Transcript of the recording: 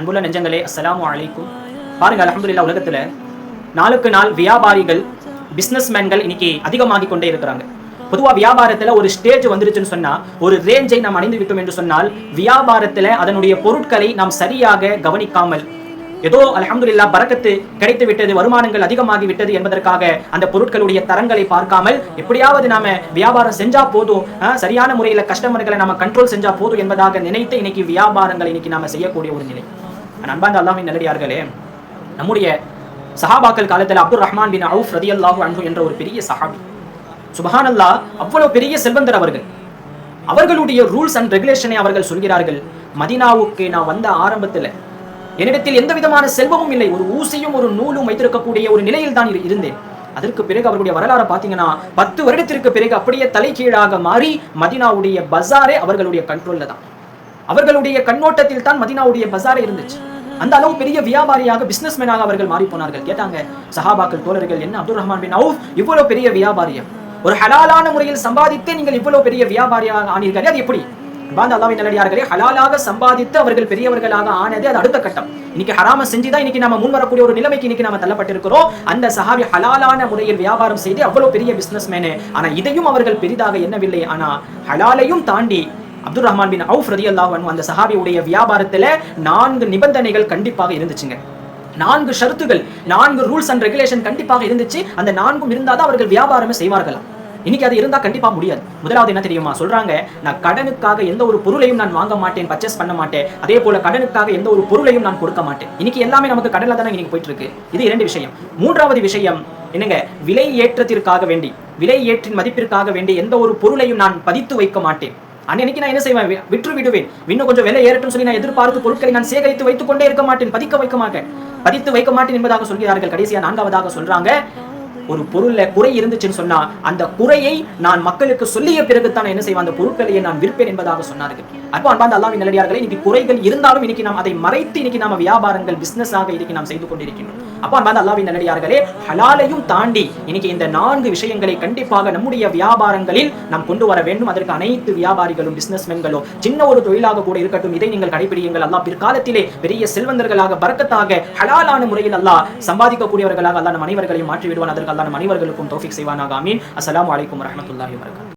அன்புள்ள நெஞ்சங்களே அஸ்ஸலாமு அலைக்கும். பாருங்க அலமதுல்லா உலகத்தில் நாளுக்கு நாள் வியாபாரிகள் பிசினஸ்மேன்கள் இன்னைக்கு அதிகமாகி கொண்டே இருக்கிறாங்க. பொதுவா வியாபாரத்துல ஒரு ஸ்டேஜ் வந்துருச்சுன்னு சொன்னா ஒரு ரேஞ்சை நாம் அடைந்து விட்டோம் என்று சொன்னால் வியாபாரத்துல அதனுடைய பொருட்களை நாம் சரியாக கவனிக்காமல் ஏதோ அலமதுல்லா பறக்கத்து கிடைத்து விட்டது வருமானங்கள் அதிகமாகி விட்டது என்பதற்காக அந்த பொருட்களுடைய தரங்களை பார்க்காமல் எப்படியாவது நாம வியாபாரம் செஞ்சா போதும் ஆஹ், சரியான முறையில் கஸ்டமர்களை நாம கண்ட்ரோல் செஞ்சா போதும் என்பதாக நினைத்து இன்னைக்கு வியாபாரங்களை இன்னைக்கு நாம செய்யக்கூடிய ஒரு நிலை. ஆனா, அல்லாஹின் நல்லடியார்களே நம்முடைய சஹாபாக்கள் காலத்தில் அப்துல் ரஹ்மான் பின் அவுஃப் ரதியல்லாஹு அன்பு என்ற ஒரு பெரிய சஹாபி. சுபஹானல்லாஹ் அவ்வளவு பெரிய செல்வந்தர் அவர்கள். அவர்களுடைய ரூல்ஸ் அண்ட் ரெகுலேஷனை அவர்கள் சொல்கிறார்கள் மதீனாவுக்கு நான் வந்த ஆரம்பத்துல என்னிடத்தில் எந்த விதமான செல்வமும் இல்லை. ஒரு ஊசியும் ஒரு நூலும் வைத்திருக்கக்கூடிய ஒரு நிலையில் தான் இருந்தேன். அதற்கு பிறகு அவருடைய வரலாறு பார்த்தீங்கன்னா பத்து வருடத்திற்கு பிறகு அப்படியே தலைகீழாக மாறி மதீனாவுடைய பஜாரே அவர்களுடைய கண்ட்ரோல்ல தான். அவர்களுடைய கண்ணோட்டத்தில் தான் மதீனாவுடைய பஜாரே இருந்துச்சு. அந்த அளவு பெரிய வியாபாரியாக பிசினஸ்மேனாக அவர்கள் மாறி போனார்கள் கேட்டாங்க சஹாபாக்கள் தோழர்கள் என்ன அப்துல் ரஹ்மான் பின் அவுஃப்? இவ்வளவு பெரிய வியாபாரியம் ஒரு ஹலாலான முறையில் சம்பாதித்தே நீங்கள் இவ்வளவு பெரிய வியாபாரியாக ஆனீர்கள். அது எப்படி? பாந்த அல்லாவின் நல்லடியார்களே ஹலாலாக சம்பாதித்து அவர்கள் பெரியவர்களாக ஆனது அது அடுத்த கட்டம். இன்னைக்கு ஹராம செஞ்சுதான் இன்னைக்கு நம்ம முன் வரக்கூடிய ஒரு நிலைமைக்கு இன்னைக்கு நம்ம தள்ளப்பட்டிருக்கிறோம். அந்த சஹாபி ஹலாலான முறையில் வியாபாரம் செய்து அவ்வளவு பெரிய பிசினஸ் மேனு ஆனா இதையும் அவர்கள் பெரிதாக எண்ணவில்லை. ஆனா ஹலாலையும் தாண்டி அப்துல் ரஹ்மான் பின் அவுஃப் ரதியல்லாஹு அன்ஹு அந்த சஹாபியுடைய வியாபாரத்துல நான்கு நிபந்தனைகள் கண்டிப்பாக இருந்துச்சுங்க. நான்கு ஷருத்துகள் நான்கு ரூல்ஸ் அண்ட் ரெகுலேஷன் கண்டிப்பாக இருந்துச்சு. அந்த நான்கும் இருந்தாதான் அவர்கள் வியாபாரமே செய்வார்களாம் இன்னைக்கு அது இருந்தா கண்டிப்பா முடியாது. முதலாவது என்ன தெரியுமா சொல்றாங்க? நான் கடனுக்காக எந்த ஒரு பொருளையும் நான் வாங்க மாட்டேன் பர்ச்சேஸ் பண்ண மாட்டேன். அதே போல கடனுக்காக எந்த ஒரு பொருளையும் நான் கொடுக்க மாட்டேன். இன்னைக்கு எல்லாமே நமக்கு கடனில் தானே இன்னைக்கு போயிட்டு இருக்கு இது இரண்டு விஷயம். மூன்றாவது விஷயம் என்னங்க விலை ஏற்றத்திற்காக வேண்டி விலை ஏற்றின் மதிப்பிற்காக வேண்டி எந்த ஒரு பொருளையும் நான் பதித்து வைக்க மாட்டேன். அன்னைக்கு நான் என்ன செய்வேன்? விற்று விடுவேன் இன்னும் கொஞ்சம் விலை ஏறட்டும் சொல்லி நான் எதிர்பார்த்து பொருட்களை நான் சேகரித்து வைத்துக் கொண்டே இருக்க மாட்டேன். பதிக்க வைக்க மாட்டேன். பதித்து வைக்க மாட்டேன் என்பதாக சொல்கிறார்கள். கடைசியா நான்காவதாக சொல்றாங்க. ஒரு பொருள்ல குறை இருந்துச்சுன்னு சொன்னா அந்த குறையை நான் மக்களுக்கு சொல்லிய பிறகுத்தான் என்ன செய்வேன்? அந்த பொருட்களை நான் விற்பேன் என்பதாக சொன்னார்கள். அப்போ அன்பாந்த அல்லாவின் நல்லடியார்களே இன்னைக்கு குறைகள் இருந்தாலும் இன்னைக்கு நாம் அதை மறைத்து இன்னைக்கு நாம வியாபாரங்கள் பிசினஸ் ஆக இன்னைக்கு நாம் செய்து கொண்டிருக்கின்றோம். அப்போ அன்பாந்த அல்லாவின் நல்லடியார்களே ஹலாலையும் தாண்டி இன்னைக்கு இந்த நான்கு விஷயங்களை கண்டிப்பாக நம்முடைய வியாபாரங்களில் நாம் கொண்டு வர வேண்டும். அதற்கு அனைத்து வியாபாரிகளும் பிசினஸ் மென்களும் சின்ன ஒரு தொழிலாக கூட இருக்கட்டும் இதை நீங்கள் கடைபிடியுங்கள். அல்லா பிற்காலத்திலே பெரிய செல்வந்தர்களாக பறக்கத்தாக ஹலாலான முறையில் அல்லாஹ் சம்பாதிக்கக்கூடியவர்களாக அல்லா நம் அனைவர்களையும் மாற்றிவிடுவான். அதற்கு அல்லாஹ் நம் அனைவர்களுக்கும் தௌஃபிக் செய்வானாக. அமீன் அஸ்லாம் வலைக்கம் வரமத்துல்லாஹி வபரகாத்துஹு.